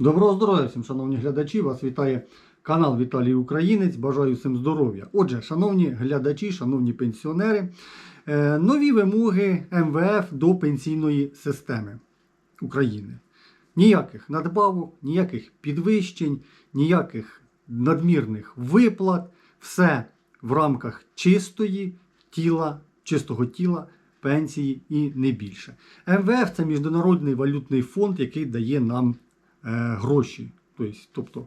Доброго здоров'я всім, шановні глядачі! Вас вітає канал Віталій Українець. Бажаю всім здоров'я. Отже, шановні глядачі, шановні пенсіонери, е, нові вимоги МВФ до пенсійної системи України. Ніяких надбавок, ніяких підвищень, ніяких надмірних виплат. Все в рамках чистої тіла, чистого тіла. Пенсії і не більше. МВФ це Міжнародний валютний фонд, який дає нам гроші. Тобто, тобто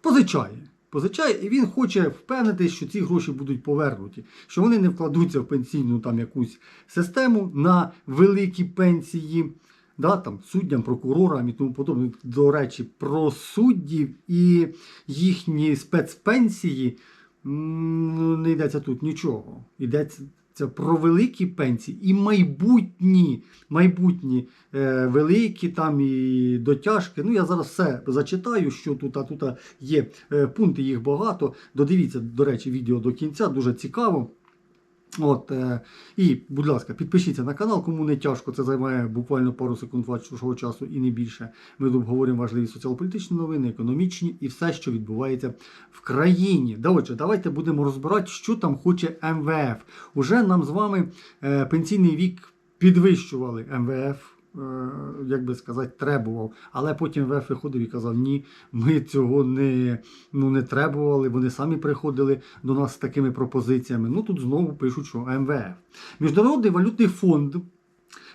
позичає. Позичає, і він хоче впевнитись, що ці гроші будуть повернуті, що вони не вкладуться в пенсійну там якусь систему на великі пенсії, да, там, суддям, прокурорам і тому подобне. До речі, про суддів і їхні спецпенсії ну, не йдеться тут нічого. Йдеться це про великі пенсії і майбутні, майбутні е, великі там і дотяжки. Ну я зараз все зачитаю, що тут, а тут є е, пункти, їх багато. Додивіться, до речі, відео до кінця, дуже цікаво. От, е, І, будь ласка, підпишіться на канал, кому не тяжко, це займає буквально пару секунд вашого часу і не більше. Ми тут обговорюємо важливі соціал-політичні новини, економічні і все, що відбувається в країні. Да, отже, давайте будемо розбирати, що там хоче МВФ. Уже нам з вами е, пенсійний вік підвищували МВФ. Е, Як би сказати, требував, але потім ВФ виходив і казав: ні, ми цього не, ну, не требували. Вони самі приходили до нас з такими пропозиціями. Ну тут знову пишуть, що МВФ. Міжнародний валютний фонд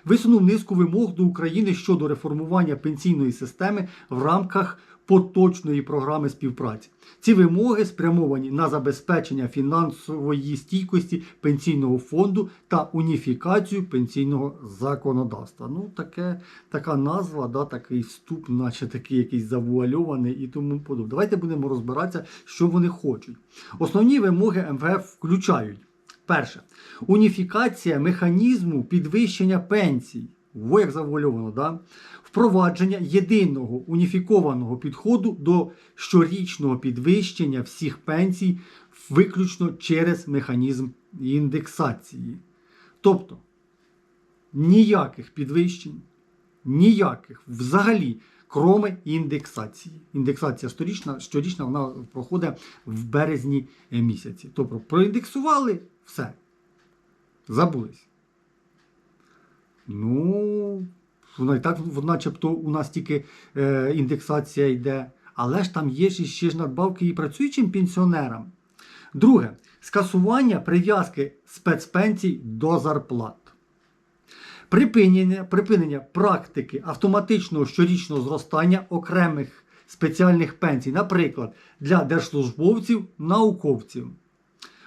висунув низку вимог до України щодо реформування пенсійної системи в рамках поточної програми співпраці. Ці вимоги спрямовані на забезпечення фінансової стійкості пенсійного фонду та уніфікацію пенсійного законодавства. Ну, таке, така назва, да, такий вступ, наче такий якийсь завуальований і тому подобне. Давайте будемо розбиратися, що вони хочуть. Основні вимоги МВФ включають. Перше. Уніфікація механізму підвищення пенсій. Во як завуальовано, да? Впровадження єдиного уніфікованого підходу до щорічного підвищення всіх пенсій виключно через механізм індексації. Тобто ніяких підвищень, ніяких взагалі, кроме індексації. Індексація щорічна, щорічна вона проходить в березні місяці. Тобто проіндексували все. Забулись. Ну, воно і так, начебто, у нас тільки е, індексація йде. Але ж там є ще ж надбавки і працюючим пенсіонерам. Друге, скасування прив'язки спецпенсій до зарплат. Припинення, припинення практики автоматичного щорічного зростання окремих спеціальних пенсій, наприклад, для держслужбовців, науковців.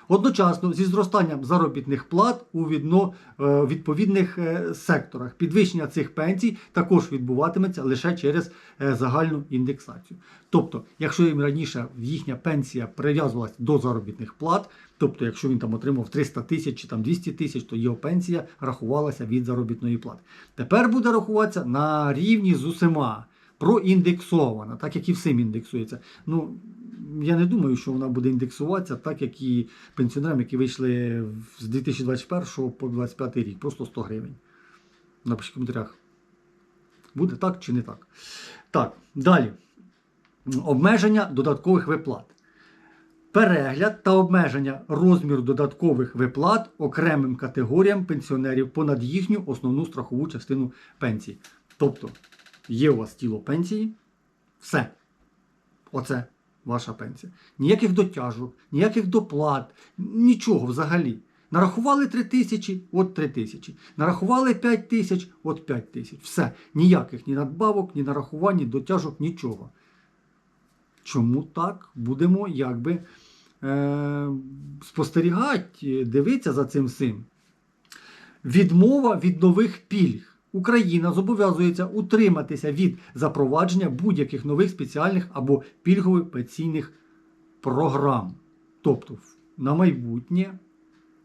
Одночасно зі зростанням заробітних плат у відно, е, відповідних е, секторах. Підвищення цих пенсій також відбуватиметься лише через е, загальну індексацію. Тобто, якщо їм раніше їхня пенсія прив'язувалася до заробітних плат, тобто, якщо він там отримав 300 тисяч чи там 200 тисяч, то його пенсія рахувалася від заробітної плати. Тепер буде рахуватися на рівні з усіма. Проіндексована, так як і всім індексується. Ну, я не думаю, що вона буде індексуватися, так як і пенсіонерам, які вийшли з 2021 по 2025 рік, просто 100 гривень. Напишіть в коментарях. Буде так чи не так? Так, далі. Обмеження додаткових виплат. Перегляд та обмеження розміру додаткових виплат окремим категоріям пенсіонерів понад їхню основну страхову частину пенсії. Тобто, є у вас тіло пенсії, все. Оце ваша пенсія. Ніяких дотяжок, ніяких доплат, нічого взагалі. Нарахували 3 тисячі, от 3 тисячі. Нарахували 5 тисяч, от 5 тисяч. Все. Ніяких ні надбавок, ні нарахувань, ні дотяжок, нічого. Чому так? Будемо якби е, спостерігати, дивитися за цим всім. Відмова від нових пільг. Україна зобов'язується утриматися від запровадження будь-яких нових спеціальних або пільгових пенсійних програм. Тобто на майбутнє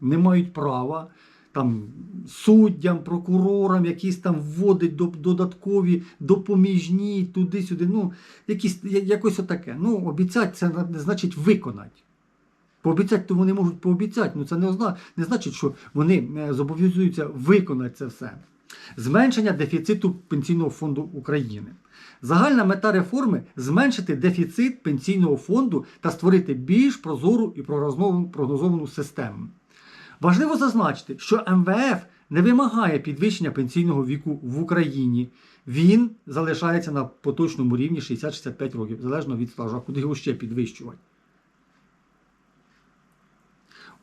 не мають права там суддям, прокурорам, якісь там вводить додаткові допоміжні туди-сюди. Ну, якісь, якось отаке. Ну, обіцяти це не значить виконати. Пообіцяти, то вони можуть пообіцяти, ну це не, озна... не значить, що вони е, зобов'язуються виконати це все. Зменшення дефіциту Пенсійного фонду України. Загальна мета реформи зменшити дефіцит пенсійного фонду та створити більш прозору і прогнозовану- систему. Важливо зазначити, що МВФ не вимагає підвищення пенсійного віку в Україні. Він залишається на поточному рівні 60-65 років, залежно від стажу, а куди його ще підвищувати.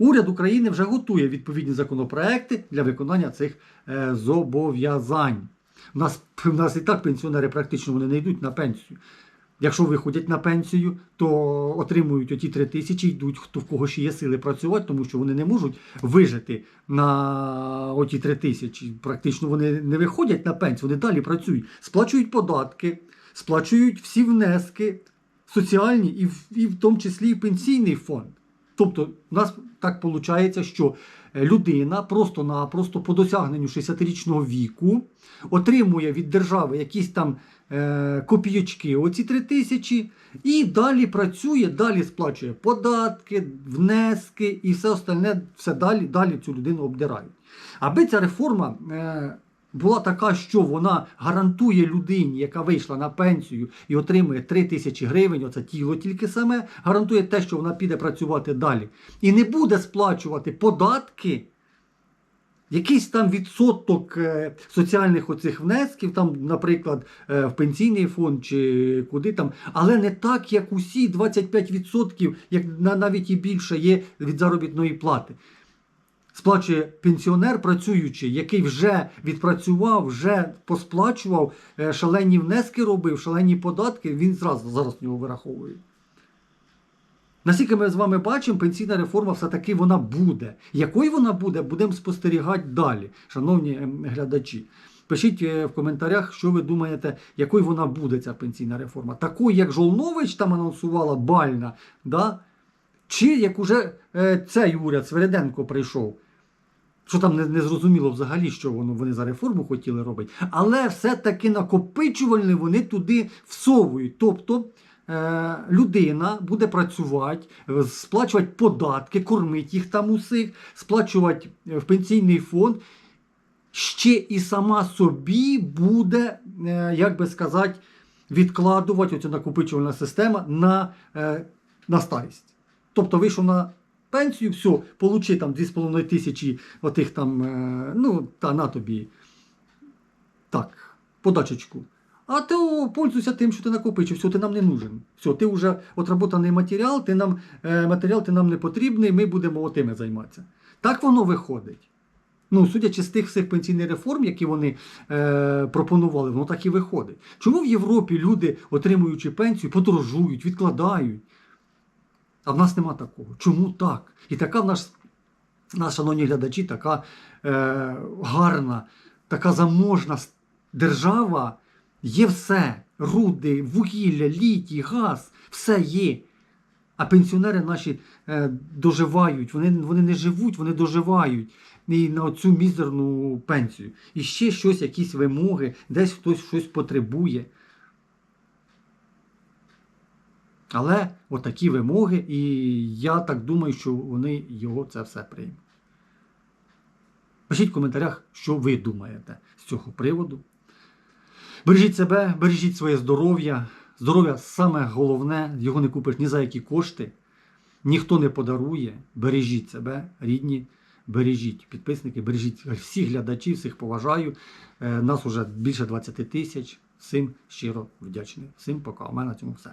Уряд України вже готує відповідні законопроекти для виконання цих е, зобов'язань. У нас, у нас і так пенсіонери практично вони не йдуть на пенсію. Якщо виходять на пенсію, то отримують оті 3 тисячі, йдуть, хто в кого ще є сили працювати, тому що вони не можуть вижити на оті 3 тисячі. Практично вони не виходять на пенсію, вони далі працюють, сплачують податки, сплачують всі внески соціальні і в, і в тому числі і пенсійний фонд. Тобто, у нас так виходить, що е, людина просто-напросто по досягненню 60-річного віку отримує від держави якісь там е, копійочки, оці 3 тисячі, і далі працює, далі сплачує податки, внески і все остальне, все далі, далі цю людину обдирають. Аби ця реформа е, була така, що вона гарантує людині, яка вийшла на пенсію і отримує 3 тисячі гривень, оце тіло тільки саме, гарантує те, що вона піде працювати далі. І не буде сплачувати податки. Якийсь там відсоток е, соціальних оцих внесків, там, наприклад, е, в пенсійний фонд чи куди там, але не так, як усі 25%, як на- навіть і більше є від заробітної плати. Сплачує пенсіонер, працюючий, який вже відпрацював, вже посплачував, е, шалені внески робив, шалені податки, він зразу зараз в нього вираховує. Наскільки ми з вами бачимо, пенсійна реформа все-таки вона буде. Якою вона буде, будемо спостерігати далі, шановні ем, глядачі. Пишіть е, в коментарях, що ви думаєте, якою вона буде, ця пенсійна реформа. Такою, як Жолнович там анонсувала бальна, да? Чи як уже е, цей уряд Свереденко прийшов. Що там не, не зрозуміло взагалі, що воно вони за реформу хотіли робити. Але все-таки накопичувальне вони туди всовують. Тобто е, людина буде працювати, е, сплачувати податки, кормити їх там усіх, сплачувати е, в пенсійний фонд. Ще і сама собі буде, як би сказати, відкладувати оця накопичувальна система на, на старість. Тобто вийшов на пенсію, все, получи там 2,5 тисячі отих там, е, ну, та на тобі. Так, подачечку. А ти пользуйся тим, що ти накопичив, все, ти нам не нужен. Все, ти вже отработаний матеріал, ти нам, е, матеріал ти нам не потрібний, ми будемо отими займатися. Так воно виходить. Ну, судячи з тих всіх пенсійних реформ, які вони е, пропонували, воно так і виходить. Чому в Європі люди, отримуючи пенсію, подорожують, відкладають? А в нас нема такого. Чому так? І така в нас, нас, шановні глядачі, така е, гарна, така заможна держава. Є все. Руди, вугілля, літій, газ, все є. А пенсіонери наші е, доживають, вони, вони не живуть, вони доживають і на цю мізерну пенсію. І ще щось, якісь вимоги, десь хтось щось потребує. Але отакі вимоги, і я так думаю, що вони його це все приймуть. Пишіть в коментарях, що ви думаєте з цього приводу. Бережіть себе, бережіть своє здоров'я. Здоров'я саме головне, його не купиш ні за які кошти, ніхто не подарує. Бережіть себе, рідні, бережіть підписники, бережіть всіх глядачів, всіх поважаю. Е, Нас уже більше 20 тисяч. Всім щиро вдячний. Всім пока. У мене на цьому все.